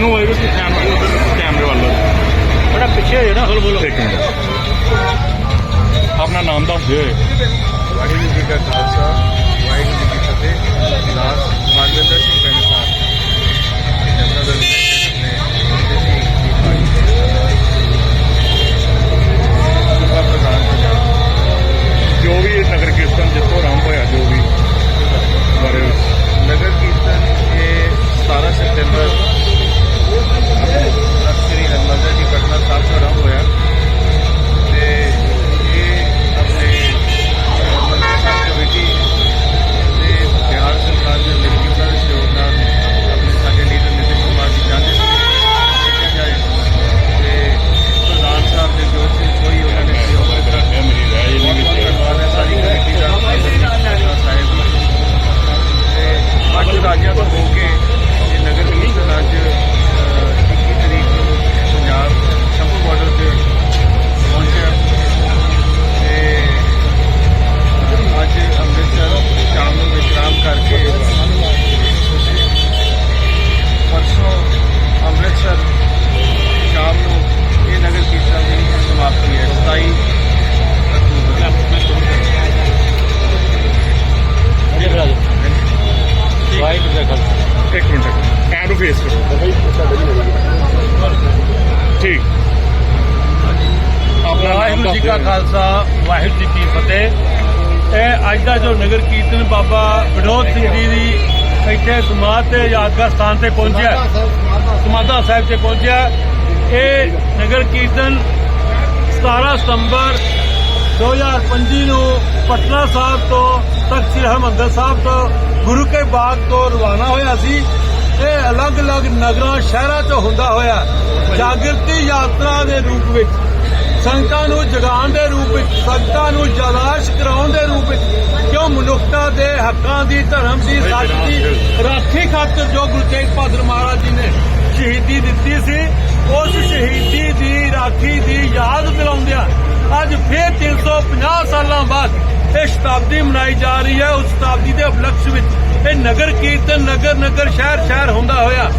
ਨੂੰ ਹੋਏਗਾ ਕਿ ਕੈਮਰੇ ਉਧਰ ਕੈਮਰੇ ਵੱਲ। ਬੜਾ ਪਿੱਛੇ ਹੋ ਜਾਣਾ ਹਲ ਬੋਲੋ। ਇੱਕ ਮਿੰਟ ਆਪਣਾ ਨਾਮ ਦੱਸ ਦਿਓ ਵਾਹਿਗੁਰੂ ਜੀ ਕਾ ਖਾਲਸਾ ਵਾਹਿਗੁਰੂ ਜੀ ਕੀ ਫਤਿਹ। ਦਾਸ ਮਾਨਵਿੰਦਰ ਵਾਹਿਗੁਰੂ ਜੀ ਕਾ ਖਾਲਸਾ, ਵਾਹਿਗੁਰੂ ਜੀ ਕੀ ਫਤਿਹ। ਇਹ ਅੱਜ ਦਾ ਜੋ ਨਗਰ ਕੀਰਤਨ ਬਾਬਾ ਵਿਨੋਦ ਸਿੰਘ ਜੀ ਦੀ ਇੱਥੇ ਸਮਾਧ ਤੇ ਯਾਦਗਾਰ ਸਥਾਨ ਤੇ ਪਹੁੰਚਿਆ ਸਮਾਧਾ ਸਾਹਿਬ ਤੇ ਪਹੁੰਚਿਆ ਇਹ ਨਗਰ ਕੀਰਤਨ 17 ਸਤੰਬਰ 2025 ਨੂੰ ਪਟਨਾ ਸਾਹਿਬ ਤੋਂ, ਤਖਤ ਸ੍ਰੀ ਹਰਿਮੰਦਰ ਸਾਹਿਬ ਤੋਂ, ਗੁਰੂ ਕੇ ਬਾਗ ਤੋਂ ਰਵਾਨਾ ਹੋਇਆ ਸੀ। ਇਹ ਅਲੱਗ-ਅਲੱਗ ਨਗਰਾਂ, ਸ਼ਹਿਰਾਂ ਤੋਂ ਹੁੰਦਾ ਹੋਇਆ। ਜਾਗਰਤੀ ਯਾਤਰਾ ਦੇ ਰੂਪ ਵਿੱਚ ਸੰਗਤਾਂ ਨੂੰ ਜਗਾਉਣ ਦੇ ਰੂਪ ਵਿੱਚ, ਸੰਗਤਾਂ ਨੂੰ ਜਲਾਸ਼ ਕਰਾਉਣ ਦੇ ਰੂਪ ਵਿੱਚ, ਕਿਉਂ ਮਨੁੱਖਤਾ ਦੇ ਹੱਕਾਂ ਦੀ, ਧਰਮ ਦੀ ਸੱਚ ਦੀ ਰਾਖੀ ਖਾਤਰ ਜੋ ਗੁਰੂ ਤੇਗ ਬਹਾਦਰ ਮਹਾਰਾਜ ਜੀ ਨੇ ਸ਼ਹੀਦੀ ਦਿੱਤੀ ਸੀ, ਉਸ ਸ਼ਹੀਦੀ ਦੀ ਰਾਖੀ ਦੀ ਯਾਦ ਦਿਲਾਉਂਦਿਆਂ ਅੱਜ ਫੇਰ 350 ਸਾਲਾਂ ਬਾਅਦ ਇਹ ਸ਼ਤਾਬਦੀ ਮਨਾਈ ਜਾ ਰਹੀ ਹੈ। ਉਸ ਸ਼ਤਾਬਦੀ ਦੇ ਉਪਲਕਸ਼ ਵਿੱਚ ਇਹ ਨਗਰ ਕੀਰਤਨ ਨਗਰ ਨਗਰ ਸ਼ਹਿਰ ਸ਼ਹਿਰ ਹੁੰਦਾ ਹੋਇਆ।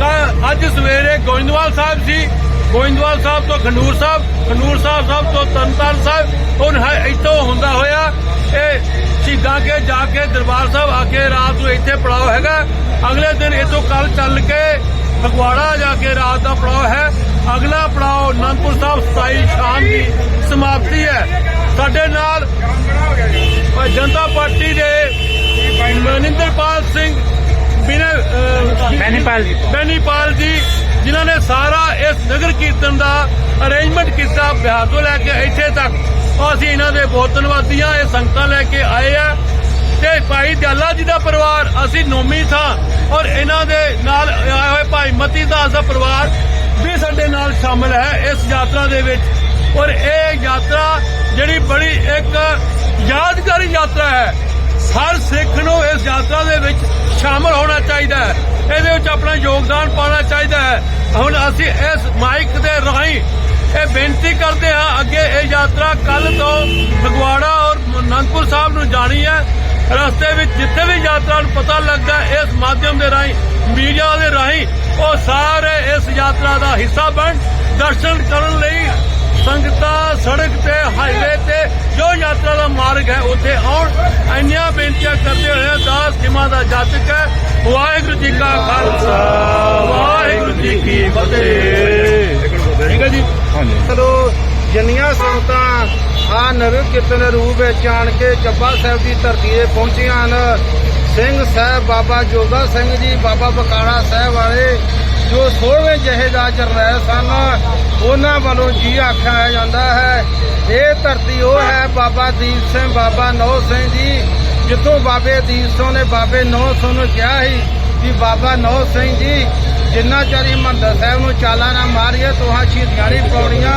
ਤਾਂ ਅੱਜ ਸਵੇਰੇ ਗੋਇੰਦਵਾਲ ਸਾਹਿਬ ਜੀ ਗੋਇੰਦਵਾਲ ਸਾਹਿਬ ਤੋਂ ਖੰਡੂਰ ਸਾਹਿਬ ਖੰਡੂਰ ਸਾਹਿਬ ਸਾਹਿਬ ਤੋਂ ਤਰਨਤਾਰਨ ਸਾਹਿਬ ਹੁਣ ਹੈ ਇੱਥੋਂ ਹੁੰਦਾ ਹੋਇਆ ਇਹ ਸ਼ਹੀਦਾਂ ਕੇ ਜਾ ਕੇ ਦਰਬਾਰ ਸਾਹਿਬ ਆ ਕੇ ਰਾਤ ਨੂੰ ਇੱਥੇ ਪੜਾਅ ਹੈਗਾ ਅਗਲੇ ਦਿਨ ਇੱਥੋਂ ਕੱਲ ਚੱਲ ਕੇ ਫਗਵਾੜਾ ਜਾ ਕੇ ਰਾਤ ਦਾ ਪੜਾਅ ਹੈ ਅਗਲਾ ਪੜਾਅ ਅਨੰਦਪੁਰ ਸਾਹਿਬ 27 ਸ਼ਾਮ ਦੀ ਸਮਾਪਤੀ ਹੈ। ਸਾਡੇ ਨਾਲ ਜਨਤਾ ਪਾਰਟੀ ਦੇ ਮਨਿੰਦਰਪਾਲ ਸਿੰਘ ਬਿਨੇ ਬੈਨੀਪਾਲ ਜੀ। ਬੈਨੀਪਾਲ ਜੀ ਜਿਨ੍ਹਾਂ ਨੇ ਸਾਰਾ ਇਸ ਨਗਰ ਕੀਰਤਨ ਦਾ ਅਰੇਂਜਮੈਂਟ ਕੀਤਾ ਬਿਹਾਰ ਤੋਂ ਲੈ ਕੇ ਇੱਥੇ ਤੱਕ। ਅਸੀਂ ਇਹਨਾਂ ਦੇ ਬਹੁਤ ਧੰਨਵਾਦੀ ਹਾਂ, ਇਹ ਸੰਗਤਾਂ ਲੈ ਕੇ ਆਏ ਆ। ਤੇ ਭਾਈ ਦਿਆਲਾ ਜੀ ਦਾ ਪਰਿਵਾਰ, ਅਸੀਂ ਨੋਮੀ ਥਾਂ ਔਰ ਇਹਨਾਂ ਦੇ ਨਾਲ ਆਏ ਹੋਏ ਭਾਈ ਮਤੀ ਦਾਸ ਦਾ ਪਰਿਵਾਰ ਵੀ ਸਾਡੇ ਨਾਲ ਸ਼ਾਮਲ ਹੈ ਇਸ ਯਾਤਰਾ ਦੇ ਵਿੱਚ। ਔਰ ਇਹ ਯਾਤਰਾ ਜਿਹੜੀ ਬੜੀ ਇੱਕ ਯਾਦਗਾਰੀ ਯਾਤਰਾ ਹੈ। ਹਰ ਸਿੱਖ ਨੂੰ ਇਸ ਯਾਤਰਾ ਦੇ ਵਿੱਚ ਸ਼ਾਮਲ ਹੋਣਾ ਚਾਹੀਦਾ ਹੈ। ਇਹਦੇ ਵਿੱਚ ਆਪਣਾ ਯੋਗਦਾਨ ਪਾਉਣਾ ਚਾਹੀਦਾ ਹੈ। ਹੁਣ ਅਸੀਂ ਇਸ ਮਾਈਕ ਦੇ ਰਾਹੀਂ ਇਹ ਬੇਨਤੀ ਕਰਦੇ ਹਾਂ, ਅੱਗੇ ਇਹ ਯਾਤਰਾ ਕੱਲ ਤੋਂ ਫਗਵਾੜਾ ਔਰ ਅਨੰਦਪੁਰ ਸਾਹਿਬ ਨੂੰ ਜਾਣੀ ਹੈ। ਰਸਤੇ ਵਿੱਚ ਜਿੱਥੇ ਵੀ ਯਾਤਰਾ ਨੂੰ ਪਤਾ ਲੱਗਦਾ ਇਸ ਮਾਧਿਅਮ ਦੇ ਰਾਹੀਂ, ਮੀਡੀਆ ਦੇ ਰਾਹੀਂ, ਉਹ ਸਾਰੇ ਇਸ ਯਾਤਰਾ ਦਾ ਹਿੱਸਾ ਬਣ, ਦਰਸ਼ਨ ਕਰਨ ਲਈ ਸੰਗਤਾਂ ਸੜਕ ਤੇ ਹਾਈਵੇ ਤੇ, ਜੋ ਯਾਤਰਾ ਦਾ ਮਾਰਗ ਹੈ, ਉੱਥੇ ਆਉਣ। ਇੰਨੀਆਂ ਬੇਨਤੀਆਂ ਕਰਦੇ ਹੋਏ ਦਾਸ ਖਿਮਾ ਦਾ ਜਾਤਕ ਹੈ। ਵਾਹਿਗੁਰੂ ਜੀ ਕਾ ਖਾਲਸਾ ਵਾਹਿਗੁਰੂ ਜੀ ਕੀ ਫਤਿਹ। ਠੀਕ ਹੈ ਜੀ? ਹਾਂਜੀ। ਚਲੋ ਜਿੰਨੀਆਂ ਸੰਗਤਾਂ ਆ ਨਗਰ ਕੀਰਤਨ ਦੇ ਰੂਪ ਵਿੱਚ ਆਣ ਕੇ ਚੱਬਾ ਸਾਹਿਬ ਦੀ ਧਰਤੀ ਤੇ ਪਹੁੰਚੀਆਂ ਹਨ ਸਿੰਘ ਸਾਹਿਬ ਬਾਬਾ ਜੋਗਾ ਸਿੰਘ ਜੀ ਬਾਬਾ ਬਕਾਲਾ ਸਾਹਿਬ ਵਾਲੇ ਜੋ 16ਵੇਂ ਜਹੇਦਾਰ ਰਹੇ ਸਨ ਉਹਨਾਂ ਵੱਲੋਂ ਜੀ ਆਖਿਆ ਜਾਂਦਾ ਹੈ ਇਹ ਧਰਤੀ ਉਹ ਹੈ ਬਾਬਾ ਦੀਪ ਸਿੰਘ ਬਾਬਾ ਨੌ ਸਿੰਘ ਜੀ ਜਿੱਥੋਂ ਬਾਬੇ ਦੀਪ ਸਿੰਘ ਨੇ ਬਾਬੇ ਨੌ ਸਿੰਘ ਨੂੰ ਕਿਹਾ ਸੀ ਕਿ ਬਾਬਾ ਨੌ ਸਿੰਘ ਜੀ, ਜਿੰਨਾ ਚਿਰ ਹਰਿਮੰਦਰ ਸਾਹਿਬ ਨੂੰ ਚਾਲਾ ਨਾ ਮਾਰੀਏ, ਤੋਹਾਂ ਸ਼ਹੀਦੀਆਂ ਨਹੀਂ ਪਾਉਣੀਆਂ,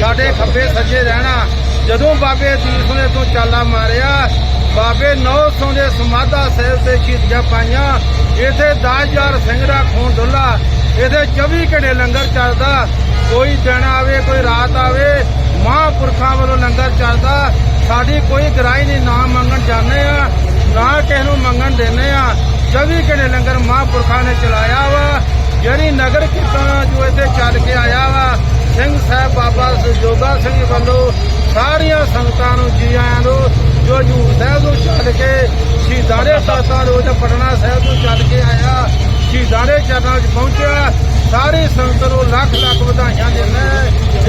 ਸਾਡੇ ਖੱਬੇ ਸੱਜੇ ਰਹਿਣਾ। ਜਦੋਂ ਬਾਬੇ ਦੀਪ ਸਿੰਘ ਨੇ ਤੋਂ ਚਾਲਾ ਮਾਰਿਆ, ਬਾਬੇ ਨੌ ਸਿੰਘ ਦੇ ਸਮਾਧਾ ਸਾਹਿਬ ਤੇ ਸ਼ਹੀਦੀਆਂ ਪਾਈਆਂ। ਇਥੇ 10000 ਸਿੰਘ ਦਾ ਖੂਨ ਡੁੱਲਾ ਇਹਦੇ 24 ਘੰਟੇ ਲੰਗਰ ਚੱਲਦਾ। ਕੋਈ ਦਿਨ ਆਵੇ, ਕੋਈ ਰਾਤ ਆਵੇ, ਮਹਾਂਪੁਰਖਾਂ ਵੱਲੋਂ ਲੰਗਰ ਚੱਲਦਾ। ਸਾਡੀ ਕੋਈ ਗਰਾਈ ਨਹੀਂ, ਨਾ ਮੰਗਣ ਜਾਂਦੇ ਆ, ਨਾ ਕਿਸੇ ਨੂੰ ਮੰਗਣ ਦਿੰਦੇ ਆ। 24 ਘੰਟੇ ਲੰਗਰ ਮਹਾਂਪੁਰਖਾਂ ਨੇ ਚਲਾਇਆ ਵਾ। ਜਿਹੜੀ ਨਗਰ ਕੀਰਤਨ ਜੋ ਇੱਥੇ ਚੱਲ ਕੇ ਆਇਆ ਵਾ, ਸਿੰਘ ਸਾਹਿਬ ਬਾਬਾ ਜੋਗਾ ਸਿੰਘ ਵੱਲੋਂ ਸਾਰੀਆਂ ਸੰਗਤਾਂ ਨੂੰ ਜੀ ਆਇਆਂ ਨੂੰ, ਜੋ ਹਜੂਰ ਸਾਹਿਬ ਨੂੰ ਚੱਲ ਕੇ, ਸ਼ਹੀਦਾਂ ਦੇ ਸਾਥਾਂ ਰੋਜ਼ ਪਟਨਾ ਸਾਹਿਬ ਨੂੰ ਚੱਲ ਕੇ ਆਇਆ, ਸ਼ਹੀਦਾਂ ਦੇ ਚਰਨਾਂ 'ਚ ਪਹੁੰਚਿਆ ਸਾਰੀ ਸੰਗਤ ਨੂੰ ਲੱਖ ਲੱਖ ਵਧਾਈਆਂ ਦਿੰਦਾ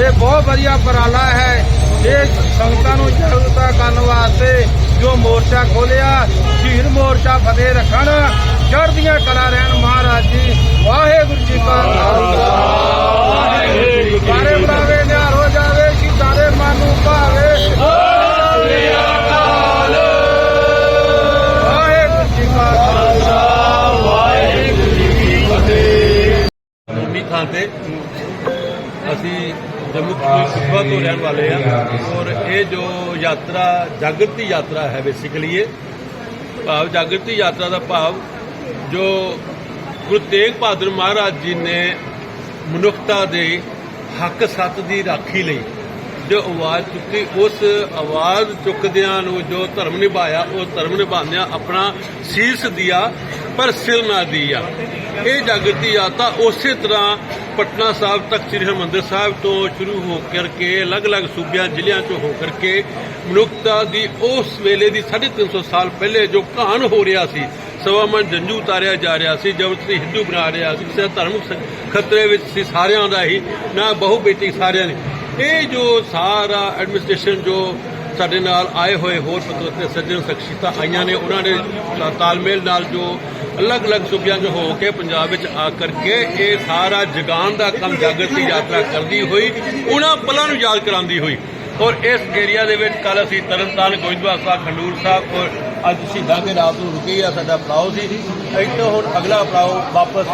ਇਹ ਬਹੁਤ ਵਧੀਆ ਉਪਰਾਲਾ ਹੈ। ਇਹ ਸੰਗਤਾਂ ਨੂੰ ਜਾਗਰੂਕਤਾ ਕਰਨ ਵਾਸਤੇ ਜੋ ਮੋਰਚਾ ਖੋਲਿਆ ਸ਼ਹੀਦ ਮੋਰਚਾ ਫਤਿਹ ਰੱਖਣ ਚੜ੍ਹਦੀਆਂ ਕਲਾ ਰਹਿਣ ਮਹਾਰਾਜ ਜੀ ਵਾਹਿਗੁਰੂ ਜੀ ਕਾ ਖਾਲਸਾ। ਵਾਹਿਗੁਰੂ ਜੀ ਬਾਰੇ ਬੁਲਾਵੇ ਤੇ ਅਸੀਂ ਜੰਮੂ ਕਸ਼ਮੀਰ ਤੋਂ ਰਹਿਣ ਵਾਲੇ ਆ। ਔਰ ਇਹ ਜੋ ਯਾਤਰਾ ਜਾਗਰਤੀ ਯਾਤਰਾ ਹੈ ਬੇਸਿਕਲੀ ਇਹ। ਭਾਵ ਜਾਗਰਤੀ ਯਾਤਰਾ ਦਾ ਭਾਵ ਜੋ ਗੁਰੂ ਤੇਗ ਬਹਾਦਰ ਮਹਾਰਾਜ ਜੀ ਨੇ ਮਨੁੱਖਤਾ ਦੇ ਹੱਕ ਸੱਤ ਦੀ ਰਾਖੀ ਲਈ ਜੋ ਆਵਾਜ਼ ਚੁੱਕੀ, ਉਸ ਆਵਾਜ਼ ਚੁੱਕਦਿਆਂ ਨੂੰ ਜੋ ਧਰਮ ਨਿਭਾਇਆ, ਉਹ ਧਰਮ ਨਿਭਾਉਂਦਿਆਂ ਆਪਣਾ ਸੀਸ ਦਿਆ, ਪਰ ਸਿਰ ਨਾ ਦਿਆ। ਇਹ ਜਾਗਰਤੀ ਯਾਤਰਾ ਉਸੇ ਤਰ੍ਹਾਂ ਪਟਨਾ ਸਾਹਿਬ ਤੱਕ, ਸ੍ਰੀ ਹਰਿਮੰਦਰ ਸਾਹਿਬ ਤੋਂ ਸ਼ੁਰੂ ਹੋ ਕਰਕੇ, ਅਲੱਗ-ਅਲੱਗ ਸੂਬਿਆਂ, ਜ਼ਿਲ੍ਹਿਆਂ ਚੋਂ ਹੋ ਕਰਕੇ, ਮਨੁੱਖਤਾ ਦੀ ਉਸ ਵੇਲੇ ਦੀ 350 ਸਾਲ ਪਹਿਲੇ ਜੋ ਕਹਾਣ ਹੋ ਰਿਹਾ ਸੀ ਸਵਾਮਨ ਜੰਜੂ ਉਤਾਰਿਆ ਜਾ ਰਿਹਾ ਸੀ ਜ਼ਬਰਦਸਤੀ ਹਿੰਦੂ ਬਣਾ ਰਿਹਾ ਸੀ, ਕਿਸੇ ਧਰਮ ਖਤਰੇ ਵਿੱਚ ਸੀ ਸਾਰਿਆਂ ਦਾ ਹੀ, ਨਾ ਬਹੁ ਬੇਟੀ ਸਾਰਿਆਂ ਦੀ। ਇਹ ਜੋ ਸਾਰਾ ਐਡਮਿਨਿਸਟ੍ਰੇਸ਼ਨ ਜੋ ਸਾਡੇ ਨਾਲ ਆਏ ਹੋਏ ਹੋਰ ਪਤਵੰਤੇ ਸੱਜਣ ਸ਼ਖਸੀਅਤਾਂ ਆਈਆਂ ਨੇ, ਉਹਨਾਂ ਨੇ ਤਾਲਮੇਲ ਨਾਲ ਜੋ ਅਲੱਗ-ਅਲੱਗ ਸੂਬਿਆਂ 'ਚ ਹੋ ਕੇ ਪੰਜਾਬ ਵਿੱਚ ਆ ਕਰਕੇ ਇਹ ਸਾਰਾ ਜਗਾਨ ਦਾ ਕੰਮ ਜਾਗਰਤੀ ਯਾਤਰਾ ਕਰਦੀ ਹੋਈ, ਉਹਨਾਂ ਪਲਾਂ ਨੂੰ ਯਾਦ ਕਰਾਉਂਦੀ ਹੋਈ। ਔਰ ਇਸ ਏਰੀਆ ਦੇ ਵਿੱਚ ਕੱਲ ਅਸੀਂ ਤਰਨਤਾਰਨ, ਗੋਇੰਦਵਾਲ ਸਾਹਿਬ, ਖੰਡੂਰ ਸਾਹਿਬ ਔਰ ਅੱਜ ਸ਼ਹੀਦਾਂ ਦੇ ਰਾਤ ਨੂੰ ਰੁਕੇ ਆ ਸਾਡਾ ਪੜਾਅ ਸੀ। ਇੱਥੋਂ ਹੁਣ ਅਗਲਾ ਪੜਾਅ ਵਾਪਸ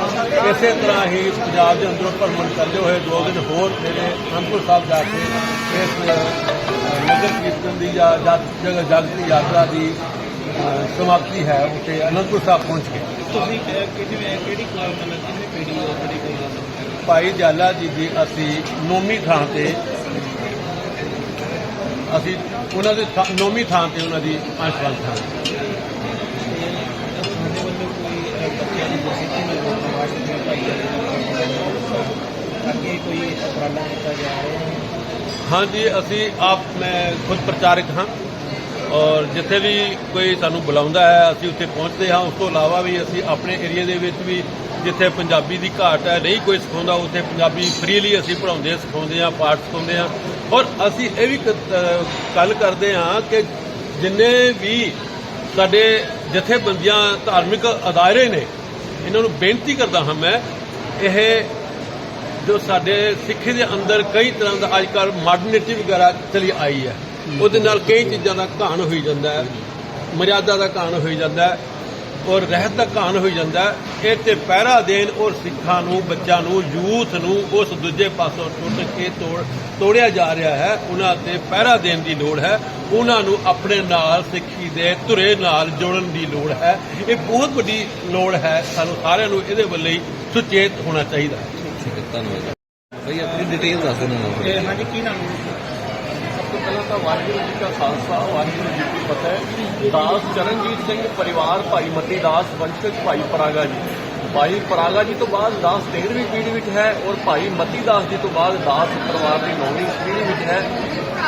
ਇਸੇ ਤਰ੍ਹਾਂ ਹੀ ਪੰਜਾਬ ਦੇ ਅੰਦਰੋਂ ਭਰਮਣ ਕਰਦੇ ਹੋਏ ਦੋ ਦਿਨ ਹੋਰ ਮੇਰੇ ਅਨੰਦਪੁਰ ਸਾਹਿਬ ਜਾ ਕੇ ਇਸ ਨਗਰ ਕੀਰਤਨ ਦੀ ਜਾਂ ਜਗ- ਜਗ- ਜਾਗਤੀ ਯਾਤਰਾ ਦੀ ਸਮਾਪਤੀ ਹੈ ਉੱਥੇ ਅਨੰਦਪੁਰ ਸਾਹਿਬ ਪਹੁੰਚ ਕੇ। ਤੁਸੀਂ ਕਿਹੜੀ ਕਿਹੜੀ ਕਲਾਸ ਦਾ ਕਿੰਨੇ ਪੀੜੀ ਹੋ ਤੁਹਾਡੀ ਕੋਲ ਭਾਈ ਜਾਲਾ ਜੀ ਦੀ ਅਸੀਂ ਨੌਵੀਂ ਥਾਂ ਤੇ ਅਸੀਂ ਉਹਨਾਂ ਦੇ ਥਾਂ- ਨੌਵੀਂ ਥਾਂ ਤੇ ਉਹਨਾਂ ਦੀ ਅੰਸ਼ਵਾਨ ਥਾਂ। ਸਾਡੇ ਅੱਗੇ ਕੋਈ ਉਪਰਾਲਾ ਕੀਤਾ ਜਾ ਰਿਹਾ ਹੈ ਹਾਂਜੀ, ਅਸੀਂ ਆਪ, ਮੈਂ ਖੁਦ ਪ੍ਰਚਾਰਕ ਹਾਂ ਔਰ ਜਿੱਥੇ ਵੀ ਕੋਈ ਸਾਨੂੰ ਬੁਲਾਉਂਦਾ ਹੈ, ਅਸੀਂ ਉੱਥੇ ਪਹੁੰਚਦੇ ਹਾਂ। ਉਸ ਤੋਂ ਇਲਾਵਾ ਵੀ ਅਸੀਂ ਆਪਣੇ ਏਰੀਆ ਦੇ ਵਿੱਚ ਵੀ ਜਿੱਥੇ ਪੰਜਾਬੀ ਦੀ ਘਾਟ ਹੈ, ਨਹੀਂ ਕੋਈ ਸਿਖਾਉਂਦਾ, ਉੱਥੇ ਪੰਜਾਬੀ ਫ੍ਰੀਲੀ ਅਸੀਂ ਪੜ੍ਹਾਉਂਦੇ, ਸਿਖਾਉਂਦੇ ਹਾਂ, ਪਾਠ ਸਿਖਾਉਂਦੇ ਹਾਂ। ਔਰ ਅਸੀਂ ਇਹ ਵੀ ਗੱਲ ਕਰਦੇ ਹਾਂ ਕਿ ਜਿੰਨੇ ਵੀ ਸਾਡੇ ਜਥੇਬੰਦੀਆਂ ਧਾਰਮਿਕ ਅਦਾਰੇ ਨੇ ਇਹਨਾਂ ਨੂੰ ਬੇਨਤੀ ਕਰਦਾ ਹਾਂ ਮੈਂ ਇਹ ਜੋ ਸਾਡੇ ਸਿੱਖੀ ਦੇ ਅੰਦਰ ਕਈ ਤਰ੍ਹਾਂ ਦਾ ਅੱਜ ਕੱਲ੍ਹ ਮਾਡਰਨਿਟੀ ਵਗੈਰਾ ਚਲੀ ਆਈ ਹੈ। ਉਹਦੇ ਨਾਲ ਕਈ ਚੀਜ਼ਾਂ ਦਾ ਘਾਣ ਹੋਈ ਜਾਂਦਾ ਹੈ ਮਰਿਆਦਾ ਦਾ ਘਾਣ ਹੋਈ ਜਾਂਦਾ ਹੈ ਔਰ ਰਹਿਤ ਦਾ ਘਾਣ ਹੋਈ ਜਾਂਦਾ ਹੈ। ਇਹ ਤੇ ਪਹਿਰਾ ਦੇਣ ਔਰ ਸਿੱਖਾਂ ਨੂੰ ਬੱਚਿਆਂ ਨੂੰ ਯੂਥ ਨੂੰ ਉਸ ਦੂਜੇ ਪਾਸੋਂ ਟੁੱਟ ਕੇ ਤੋੜ ਤੋੜਿਆ ਜਾ ਰਿਹਾ ਹੈ। ਉਹਨਾਂ ਤੇ ਪਹਿਰਾ ਦੇਣ ਦੀ ਲੋੜ ਹੈ। ਉਹਨਾਂ ਨੂੰ ਆਪਣੇ ਨਾਲ ਸਿੱਖੀ ਦੇ ਧੁਰੇ ਨਾਲ ਜੋੜਨ ਦੀ ਲੋੜ ਹੈ। ਇਹ ਬਹੁਤ ਵੱਡੀ ਲੋੜ ਹੈ। ਸਾਨੂੰ ਸਾਰਿਆਂ ਨੂੰ ਇਹਦੇ ਵੱਲ ਹੀ ਸੁਚੇਤ ਹੋਣਾ ਚਾਹੀਦਾ ਹੈ। ਹੈ ਧੰਨਵਾਦ। ਭਾਈ ਆਪਣੀ ਡਿਟੇਲ ਦੱਸ ਦੇਣਾ ਹਾਂਜੀ ਕੀ ਨਾਮ ਹੈ? ਪਹਿਲਾਂ ਤਾਂ ਵਾਹਿਗੁਰੂ ਜੀ ਕਾ ਖਾਲਸਾ, ਵਾਹਿਗੁਰੂ ਜੀ ਕੀ ਫਤਿਹ। ਦਾਸ ਚਰਨਜੀਤ ਸਿੰਘ ਪਰਿਵਾਰ, ਭਾਈ ਮਤੀ ਦਾਸ, ਵੰਸ਼ਜ ਭਾਈ ਪਰਾਗਾ ਜੀ। ਭਾਈ ਪਰਾਗਾ ਜੀ ਤੋਂ ਬਾਅਦ ਦਾਸ 13ਵੀਂ ਪੀੜ੍ਹੀ ਵਿੱਚ ਹੈ ਔਰ ਭਾਈ ਮਤੀ ਦਾਸ ਜੀ ਤੋਂ ਬਾਅਦ ਦਾਸ ਪਰਿਵਾਰ ਦੀ 9ਵੀਂ ਪੀੜ੍ਹੀ ਵਿੱਚ ਹੈ।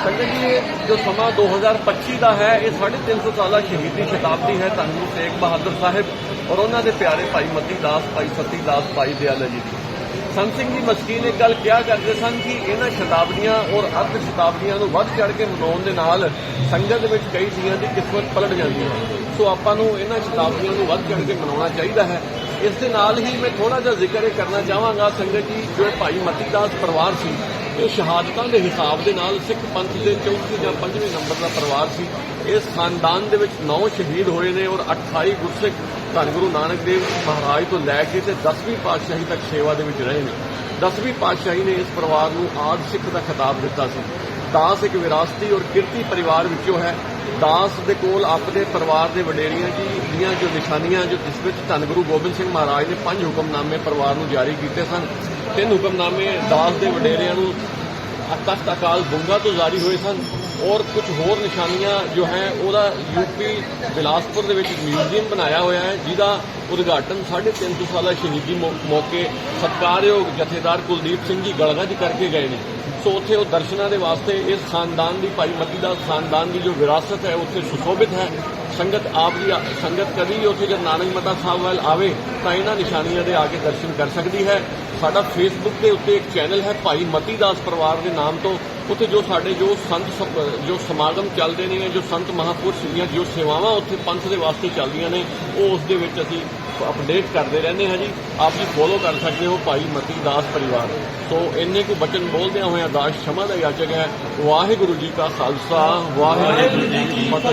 ਸੰਗਤ ਜੀ, ਇਹ ਜੋ ਸਮਾਂ 2025 ਦਾ ਹੈ, ਇਹ 350 ਸਾਲਾ ਸ਼ਹੀਦੀ ਸ਼ਤਾਬਦੀ ਹੈ ਧੰਨ ਗੁਰੂ ਤੇਗ ਬਹਾਦਰ ਸਾਹਿਬ ਔਰ ਉਹਨਾਂ ਦੇ ਪਿਆਰੇ ਭਾਈ ਮਤੀ ਦਾਸ, ਭਾਈ ਸਤੀ ਦਾਸ, ਭਾਈ ਦਿਆਲਾ ਜੀ ਦੀ। ਸੰਤ ਸਿੰਘ ਜੀ ਮਸਕੀਨ ਇੱਕ ਗੱਲ ਕਿਹਾ ਕਰਦੇ ਸਨ ਕਿ ਇਹਨਾਂ ਸ਼ਤਾਬਦੀਆਂ ਔਰ ਅਰਧ ਸ਼ਤਾਬਦੀਆਂ ਨੂੰ ਵੱਧ ਚੜ ਕੇ ਮਨਾਉਣ ਦੇ ਨਾਲ ਸੰਗਤ ਦੇ ਵਿੱਚ ਕਈ ਜੀਆਂ ਦੀ ਕਿਸਮਤ ਪਲਟ ਜਾਂਦੀ ਹੈ। ਸੋ ਆਪਾਂ ਨੂੰ ਇਹਨਾਂ ਸ਼ਤਾਬਦੀਆਂ ਨੂੰ ਵੱਧ ਚੜ ਕੇ ਮਨਾਉਣਾ ਚਾਹੀਦਾ ਹੈ। ਇਸ ਦੇ ਨਾਲ ਹੀ ਮੈਂ ਥੋੜਾ ਜਿਹਾ ਜ਼ਿਕਰ ਇਹ ਕਰਨਾ ਚਾਹਾਂਗਾ ਸੰਗਤ ਜੀ, ਜੋ ਇਹ ਭਾਈ ਮਤੀਦਾਸ ਪਰਿਵਾਰ ਸੀ ਇਹ ਸ਼ਹਾਦਤਾਂ ਦੇ ਹਿਸਾਬ ਦੇ ਨਾਲ ਸਿੱਖ ਪੰਥ ਦੇ ਚੌਥੀ ਜਾਂ ਪੰਜਵੇਂ ਨੰਬਰ ਦਾ ਪਰਿਵਾਰ ਸੀ, ਇਸ ਖਾਨਦਾਨ ਦੇ ਵਿੱਚ 9 ਸ਼ਹੀਦ ਹੋਏ ਨੇ ਔਰ 28 ਗੁਰਸਿੱਖ ਧੰਨ ਗੁਰੂ ਨਾਨਕ ਦੇਵ ਮਹਾਰਾਜ ਤੋਂ ਲੈ ਕੇ ਤੇ 10ਵੀਂ ਪਾਤਸ਼ਾਹੀ ਤੱਕ ਸੇਵਾ ਦੇ ਵਿੱਚ ਰਹੇ ਨੇ। 10ਵੀਂ ਪਾਤਸ਼ਾਹੀ ਨੇ ਇਸ ਪਰਿਵਾਰ ਨੂੰ ਆਦ ਸਿੱਖ ਦਾ ਖਿਤਾਬ ਦਿੱਤਾ ਸੀ। ਦਾਸ ਇੱਕ ਵਿਰਾਸਤੀ ਔਰ ਕਿਰਤੀ ਪਰਿਵਾਰ ਵਿੱਚੋਂ ਹੈ। ਦਾਸ ਦੇ ਕੋਲ ਆਪਣੇ ਪਰਿਵਾਰ ਦੇ ਵਡੇਰੀਆਂ ਜੀ ਦੀਆਂ ਜੋ ਨਿਸ਼ਾਨੀਆਂ, ਜੋ ਜਿਸ ਵਿੱਚ ਧੰਨ ਗੁਰੂ ਗੋਬਿੰਦ ਸਿੰਘ ਮਹਾਰਾਜ ਨੇ ਪੰਜ ਹੁਕਮਨਾਮੇ ਪਰਿਵਾਰ ਨੂੰ ਜਾਰੀ ਕੀਤੇ ਸਨ। ਤਿੰਨ ਹੁਕਮਨਾਮੇ ਦਾਸ ਦੇ ਵਡੇਰਿਆਂ ਨੂੰ ਤਖਤ ਅਕਾਲ ਬੁੰਗਾ ਤੋਂ ਜਾਰੀ ਹੋਏ ਸਨ। ਔਰ ਕੁਝ ਹੋਰ ਨਿਸ਼ਾਨੀਆਂ ਜੋ ਹੈ, ਉਹਦਾ ਯੂਪੀ ਬਿਲਾਸਪੁਰ ਦੇ ਵਿੱਚ ਇੱਕ ਮਿਊਜ਼ੀਅਮ ਬਣਾਇਆ ਹੋਇਆ ਹੈ, ਜਿਹਦਾ ਉਦਘਾਟਨ 350 ਸਾਲਾ ਸ਼ਹੀਦੀ ਮੌਕੇ ਸਤਿਕਾਰਯੋਗ ਜਥੇਦਾਰ ਕੁਲਦੀਪ ਸਿੰਘ ਜੀ ਗਲਗਾ ਜੀ ਕਰਕੇ ਗਏ ਨੇ। ਸੋ ਉੱਥੇ ਉਹ ਦਰਸ਼ਨਾਂ ਦੇ ਵਾਸਤੇ ਇਸ ਖਾਨਦਾਨ ਦੀ ਭਾਈ ਮਤੀ ਦਾਸ ਖਾਨਦਾਨ ਦੀ ਜੋ ਵਿਰਾਸਤ ਹੈ, ਉੱਥੇ ਸੁਸ਼ੋਭਿਤ ਹੈ। ਸੰਗਤ ਆਪ ਦੀ ਸੰਗਤ ਕਦੀ ਵੀ ਉੱਥੇ ਜਦ ਨਾਨਕ ਮਤਾ ਸਾਹਿਬ ਵੱਲ ਆਵੇ, ਤਾਂ ਇਹਨਾਂ ਨਿਸ਼ਾਨੀਆਂ ਦੇ ਆ ਕੇ ਦਰਸ਼ਨ ਕਰ ਸਕਦੀ ਹੈ। ਸਾਡਾ ਫੇਸਬੁੱਕ ਦੇ ਉੱਤੇ ਇੱਕ ਚੈਨਲ ਹੈ ਭਾਈ ਮਤੀ ਦਾਸ ਪਰਿਵਾਰ ਦੇ ਨਾਮ ਤੋਂ। ਉੱਥੇ ਜੋ ਸਾਡੇ ਜੋ ਸੰਤ ਜੋ ਸਮਾਗਮ ਚੱਲਦੇ ਨੇ ਜੋ ਸੰਤ ਮਹਾਪੁਰਸ਼ ਦੀਆਂ ਜੋ ਸੇਵਾਵਾਂ ਉੱਥੇ ਪੰਥ ਦੇ ਵਾਸਤੇ ਚੱਲਦੀਆਂ ਨੇ, ਉਹ ਉਸ ਦੇ ਵਿੱਚ ਅਸੀਂ ਅਪਡੇਟ ਕਰਦੇ ਰਹਿੰਦੇ ਹਾਂ ਜੀ। ਆਪ ਜੀ ਫੋਲੋ ਕਰ ਸਕਦੇ ਹੋ ਭਾਈ ਮਤੀ ਦਾਸ ਪਰਿਵਾਰ। ਸੋ ਇੰਨੇ ਕੁ ਬਚਨ ਬੋਲਦਿਆਂ ਹੋਇਆਂ ਦਾਸ ਸ਼ਮਾ ਦਾ ਯਾਚਕ ਹੈ। ਵਾਹਿਗੁਰੂ ਜੀ ਕਾ ਖਾਲਸਾ, ਵਾਹਿਗੁਰੂ ਜੀ ਕੀ ਫਤਿਹ।